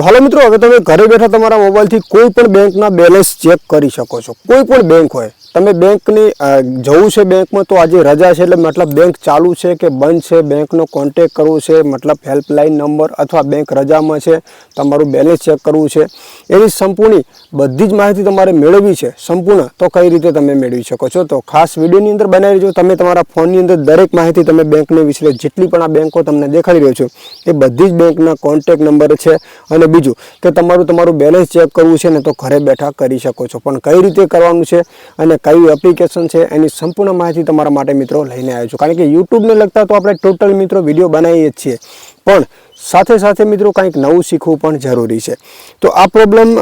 તો હાલો મિત્રો, હવે તમે ઘરે બેઠા તમારા મોબાઈલથી કોઈ પણ બેંકના બેલેન્સ ચેક કરી શકો છો. કોઈ પણ બેંક હોય તમે બેંકની જવું છે બેંકમાં તો આજે રજા છે એટલે મતલબ બેંક ચાલુ છે કે બંધ છે? બેંકનો કોન્ટેક કરવો છે? મતલબ હેલ્પલાઇન નંબર અથવા બેંક રજામાં છે? તમારું બેલેન્સ ચેક કરવું છે? એની સંપૂર્ણ બધી જ માહિતી તમારે મેળવવી છે. સંપૂર્ણ. તો કઈ રીતે તમે મેળવી શકો છો? તો ખાસ વિડીયોની અંદર બનાવી જો તમે તમારા ફોનની અંદર દરેક માહિતી તમે બેંકને વિશે જેટલી પણ આ બેંકો તમને દેખાડી રહ્યો છો, એ બધી જ બેંકના કોન્ટેક નંબર છે. અને બીજું કે તમારું તમારું બેલેન્સ ચેક કરવું છે ને તો ઘરે બેઠા કરી શકો છો. પણ કઈ રીતે કરવાનું છે? અને કઈ એપ્લિકેશન છે એની સંપૂર્ણ માહિતી તમારા માટે મિત્રો લઈને આવ્યો છું. કારણ કે યુટ્યુબને લગતા તો આપણે ટોટલ મિત્રો વીડિયો બનાવીએ જ છીએ. પણ સાથે સાથે મિત્રો કંઈક નવું શીખવું પણ જરૂરી છે. તો આ પ્રોબ્લેમ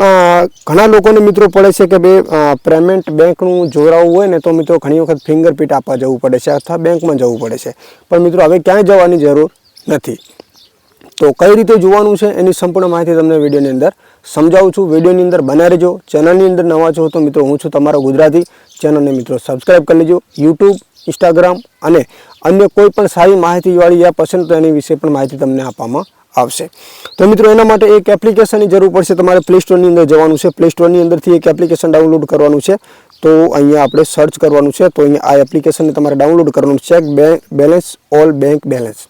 ઘણા લોકોને મિત્રો પડે છે કે ભાઈ પેમેન્ટ બેંકનું જોડાવવું હોય ને તો મિત્રો ઘણી વખત ફિંગરપ્રિન્ટ આપવા જવું પડે છે અથવા બેંકમાં જવું પડે છે. પણ મિત્રો હવે ક્યાંય જવાની જરૂર નથી. તો કઈ રીતે જોવાનું છે એની સંપૂર્ણ માહિતી તમને વિડીયોની અંદર સમજાવું છું. વિડીયોની અંદર બનાવી રહેજો. ચેનલની અંદર નવા છો તો મિત્રો હું છું તમારો ગુજરાતી. ચેનલને મિત્રો સબસ્ક્રાઈબ કરી લેજો. યુટ્યુબ ઇન્સ્ટાગ્રામ અને અન્ય કોઈ પણ સારી માહિતીવાળી યા પસંદ તો એની વિશે પણ માહિતી તમને આપવામાં આવશે. તો મિત્રો એના માટે એક એપ્લિકેશનની જરૂર પડશે. તમારે પ્લે સ્ટોરની અંદર જવાનું છે. પ્લે સ્ટોરની અંદરથી એક એપ્લિકેશન ડાઉનલોડ કરવાનું છે. તો અહીંયા આપણે સર્ચ કરવાનું છે, તો અહીંયા આ એપ્લિકેશનને તમારે ડાઉનલોડ કરવાનું check balance all bank balance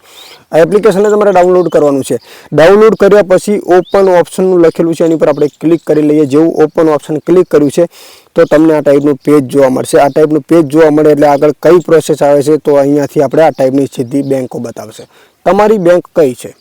આ એપ્લિકેશનને તમારે ડાઉનલોડ કરવાનું છે. ડાઉનલોડ કર્યા પછી ઓપન ઓપ્શનનું લખેલું છે, એની પર આપણે ક્લિક કરી લઈએ. જેવું ઓપન ઓપ્શન ક્લિક કર્યું છે, તો તમને આ ટાઈપનું પેજ જોવા મળશે. આ ટાઈપનું પેજ જોવા મળે એટલે આગળ કઈ પ્રોસેસ આવે છે, તો અહીંયાથી આપણે આ ટાઈપની સીધી બેંકો બતાવશે. તમારી બેંક કઈ છે?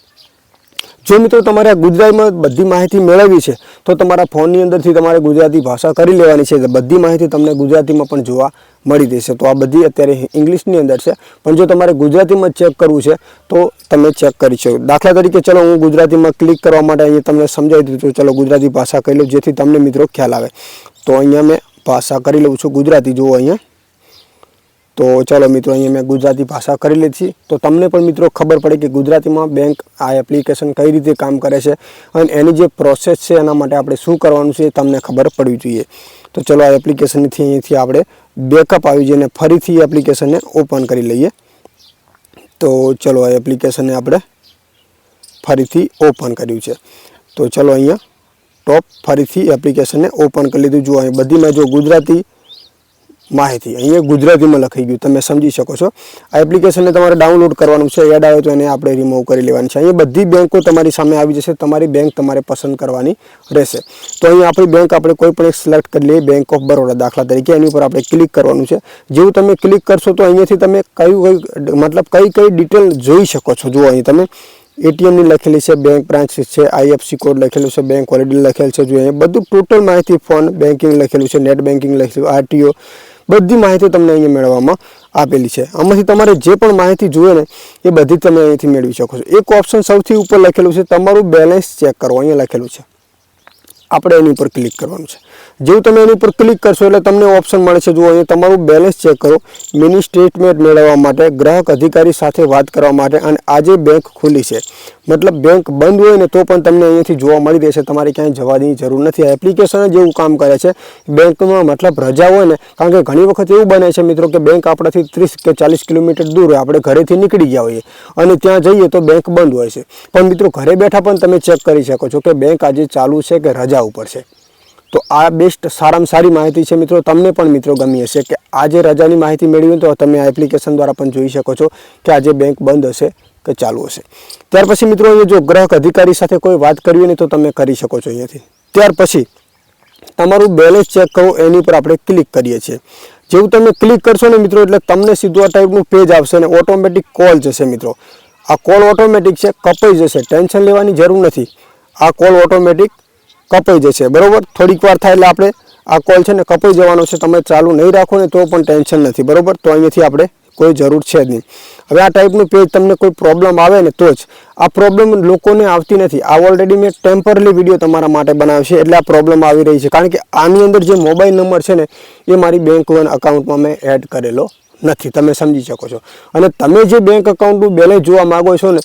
જો મિત્રો તમારે ગુજરાતમાં બધી માહિતી મેળવવી છે, તો તમારા ફોનની અંદરથી તમારે ગુજરાતી ભાષા કરી લેવાની છે. બધી માહિતી તમને ગુજરાતીમાં પણ જોવા મળી રહેશે. તો આ બધી અત્યારે ઇંગ્લિશની અંદર છે. પણ જો તમારે ગુજરાતીમાં ચેક કરવું છે, તો તમે ચેક કરી શકો. દાખલા તરીકે ચલો, હું ગુજરાતીમાં ક્લિક કરવા માટે અહીંયા તમને સમજાવી દીધું ચલો, ગુજરાતી ભાષા કરી લઉં જેથી તમને મિત્રો ખ્યાલ આવે. તો અહીંયા મેં ભાષા કરી લઉં છું ગુજરાતી. જુઓ અહીંયા. તો ચાલો મિત્રો, અહીંયા મેં ગુજરાતી ભાષા કરી લીધી. તો તમને પણ મિત્રો ખબર પડે કે ગુજરાતીમાં બેંક આ એપ્લિકેશન કઈ રીતે કામ કરે છે અને એની જે પ્રોસેસ છે એના માટે આપણે શું કરવાનું છે એ તમને ખબર પડવી જોઈએ. તો ચલો આ એપ્લિકેશનથી અહીંથી આપણે બેકઅપ આવી જઈએ અને ફરીથી એપ્લિકેશનને ઓપન કરી લઈએ. તો ચલો આ એપ્લિકેશનને આપણે ફરીથી ઓપન કર્યું છે. તો ચલો અહીંયા ટોપ ફરીથી એપ્લિકેશનને ઓપન કરી લીધું. જુઓ અહીં બધીમાં જો ગુજરાતી માહિતી. અહીંયા ગુજરાતીમાં લખાઈ ગયું. તમે સમજી શકો છો. આ એપ્લિકેશનને તમારે ડાઉનલોડ કરવાનું છે. એડ આવે તો એને આપણે રિમૂવ કરી લેવાની છે. અહીંયા બધી બેંકો તમારી સામે આવી જશે. તમારી બેંક તમારે પસંદ કરવાની રહેશે. તો અહીંયા આપણી બેંક આપણે કોઈ પણ એક સિલેક્ટ કરી લઈએ. બેંક ઓફ બરોડા દાખલા તરીકે. એની ઉપર આપણે ક્લિક કરવાનું છે. જેવું તમે ક્લિક કરશો તો અહીંયાથી તમે કયું કઈ, મતલબ કઈ કઈ ડિટેલ જોઈ શકો છો. જુઓ અહીં તમે. એટીએમની લખેલી છે બેંક બ્રાન્ચ છે આઈએફસી કોડ લખેલું છે બેંક હોલિડે લખેલ છે. જોઈએ બધું ટોટલ માહિતી ફોન બેન્કિંગ લખેલું છે નેટ બેન્કિંગ લખેલું આરટીઓ બધી માહિતી તમને અહીંયા મેળવવામાં આપેલી છે. આમાંથી તમારે જે પણ માહિતી જોઈએ ને, એ બધી તમે અહીંથી મેળવી શકો છો. એક ઓપ્શન સૌથી ઉપર લખેલું છે, તમારું બેલેન્સ ચેક કરો. અહીંયા લખેલું છે. આપણે એની ઉપર ક્લિક કરવાનું છે. જેવું તમે એની ઉપર ક્લિક કરશો એટલે તમને ઓપ્શન મળે છે. જુઓ, અહીંયા તમારું બેલેન્સ ચેક કરો. મિની સ્ટેટમેન્ટ મેળવવા માટે, ગ્રાહક અધિકારી સાથે વાત કરવા માટે અને આજે બેંક ખુલ્લી છે. મતલબ બેંક બંધ હોય ને તો પણ તમને અહીંયાથી જોવા મળી રહેશે. તમારે ક્યાંય જવાની જરૂર નથી. આ એપ્લિકેશન જ એવું કામ કરે છે. બેંકમાં મતલબ રજા હોય ને, કારણ કે ઘણી વખત એવું બને છે મિત્રો કે બેંક આપણાથી ત્રીસ કે ચાલીસ કિલોમીટર દૂર આપણે ઘરેથી નીકળી ગયા હોઈએ અને ત્યાં જઈએ તો બેંક બંધ હોય છે. પણ મિત્રો, ઘરે બેઠા પણ તમે ચેક કરી શકો છો કે બેંક આજે ચાલુ છે કે રજા ઉપર છે. તો આ બેસ્ટ સારામાં સારી માહિતી છે મિત્રો. તમને પણ મિત્રો ગમી હશે કે આજે રજાની માહિતી મેળવી તો તમે આ એપ્લિકેશન દ્વારા પણ જોઈ શકો છો કે આજે બેંક બંધ હશે કે ચાલુ હશે. ત્યાર પછી મિત્રો જો ગ્રાહક અધિકારી સાથે કોઈ વાત કરવી હોય તો તમે કરી શકો છો અહીંયાથી. ત્યાર પછી તમારું બેલેન્સ ચેક કરો, એની પર આપણે ક્લિક કરીએ છીએ. જેવું તમે ક્લિક કરશો ને મિત્રો એટલે તમને સીધું આ ટાઈપનું પેજ આવશે અને ઓટોમેટિક કોલ જશે મિત્રો. આ કોલ ઓટોમેટિક છે, કપાઈ જશે. ટેન્શન લેવાની જરૂર નથી. આ કોલ ઓટોમેટિક કપાઈ જશે. બરાબર? થોડીક વાર થાય એટલે આપણે આ કોલ છે ને કપાઈ જવાનો છે. તમે ચાલુ નહીં રાખો ને તો પણ ટેન્શન નથી. બરાબર? તો અહીંયાથી આપણે કોઈ જરૂર છે જ નહીં. હવે આ ટાઈપનું પેજ તમને કોઈ પ્રોબ્લેમ આવે ને તો જ. આ પ્રોબ્લેમ લોકોને આવતી નથી. આ ઓલરેડી મેં ટેમ્પરરી વીડિયો તમારા માટે બનાવ્યો છે. એટલે આ પ્રોબ્લેમ આવી રહી છે. કારણ કે આની અંદર જે મોબાઈલ નંબર છે ને, એ મારી બેંક લોન અકાઉન્ટમાં મેં એડ કરેલો નથી. તમે સમજી શકો છો. અને તમે જે બેંક અકાઉન્ટનું બેલેન્સ જોવા માગો છો ને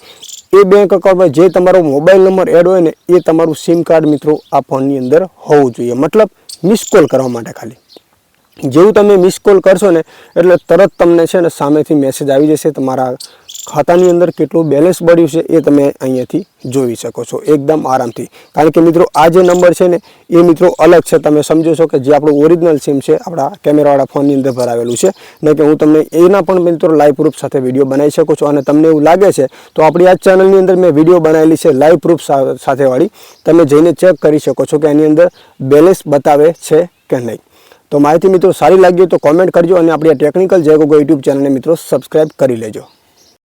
એ બેંક અકાઉન્ટમાં જે તમારો મોબાઈલ નંબર એડ હોય ને, એ તમારું સિમ કાર્ડ મિત્રો આ ફોનની અંદર હોવું જોઈએ. મતલબ મિસ કોલ કરવા માટે ખાલી. જેવું તમે મિસ કોલ કરશો ને, એટલે તરત તમને છે ને સામેથી મેસેજ આવી જશે તમારા ખાતાની અંદર કેટલું બેલેન્સ બળ્યું છે એ તમે અહીંયાથી જોઈ શકો છો એકદમ આરામથી. કારણ કે મિત્રો, આ જે નંબર છે ને, એ મિત્રો અલગ છે. તમે સમજો છો કે જે આપણું ઓરિજિનલ સિમ છે, આપણા કેમેરાવાળા ફોનની અંદર ભરાવેલું છે. નહીં કે હું તમને એના પણ મિત્રો લાઈવ પ્રૂફ સાથે વીડિયો બનાવી શકું છું. અને તમને એવું લાગે છે, તો આપણી આ ચેનલની અંદર મેં વીડિયો બનાવેલી છે લાઈવ પ્રૂફ સાથેવાળી. તમે જઈને ચેક કરી શકો છો કે એની અંદર બેલેન્સ બતાવે છે કે નહીં. તો માહિતી મિત્રો સારી લાગી તો કોમેન્ટ કરજો અને આપણી આ ટેકનિકલ જેગોગો યુટ્યુબ ચેનલને મિત્રો સબસ્ક્રાઈબ કરી લેજો.